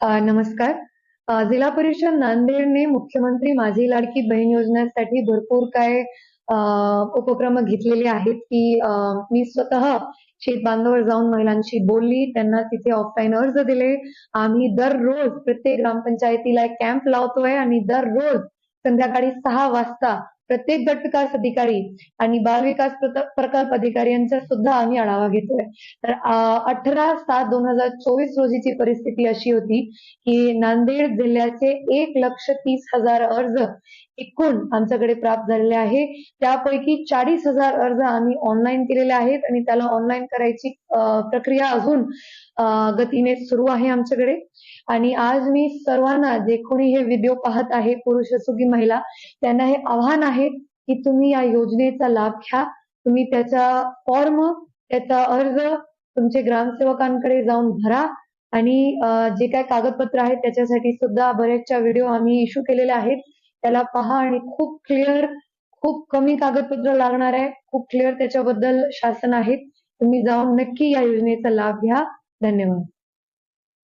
नमस्कार. जिल्हा परिषद नांदेडने मुख्यमंत्री माझी लाडकी बहीण योजनेसाठी भरपूर काय उपक्रम घेतलेले आहेत की मी स्वतः शेत बांधावर जाऊन महिलांशी बोलली त्यांना तिथे ऑफलाईन अर्ज दिले. आम्ही दररोज प्रत्येक ग्रामपंचायतीला एक कॅम्प लावतोय आणि दररोज संध्याकाळी सहा वाजता प्रत्येक गट विकास अधिकारी आणि बाल विकास प्रकल्प अधिकारी यांचा सुद्धा आम्ही आढावा घेतोय. तर अठरा सात दोन हजार चोवीस रोजीची परिस्थिती अशी होती की नांदेड जिल्ह्याचे एक लक्ष तीस हजार अर्ज एकूण आमच्याकडे प्राप्त झालेले आहे. त्यापैकी चाळीस हजार अर्ज आम्ही ऑनलाईन केलेले आहेत आणि त्याला ऑनलाईन करायची प्रक्रिया अजून गतीने सुरू आहे आमच्याकडे. आणि आज मी सर्वांना जे कोणी हे व्हिडिओ पाहत आहे पुरुष असो की महिला त्यांना हे आव्हान आहे की तुम्ही या योजनेचा लाभ घ्या. तुम्ही त्याचा फॉर्म त्याचा अर्ज तुमचे ग्रामसेवकांकडे जाऊन भरा आणि जे काय कागदपत्र आहेत त्याच्यासाठी सुद्धा बरेचशा व्हिडिओ आम्ही इश्यू केलेले आहेत. त्याला पहा आणि खूप क्लिअर खूप कमी कागदपत्र लागणार आहे. खूप क्लिअर त्याच्याबद्दल शासन आहेत तुम्ही जाऊन नक्की या योजनेचा लाभ घ्या. धन्यवाद.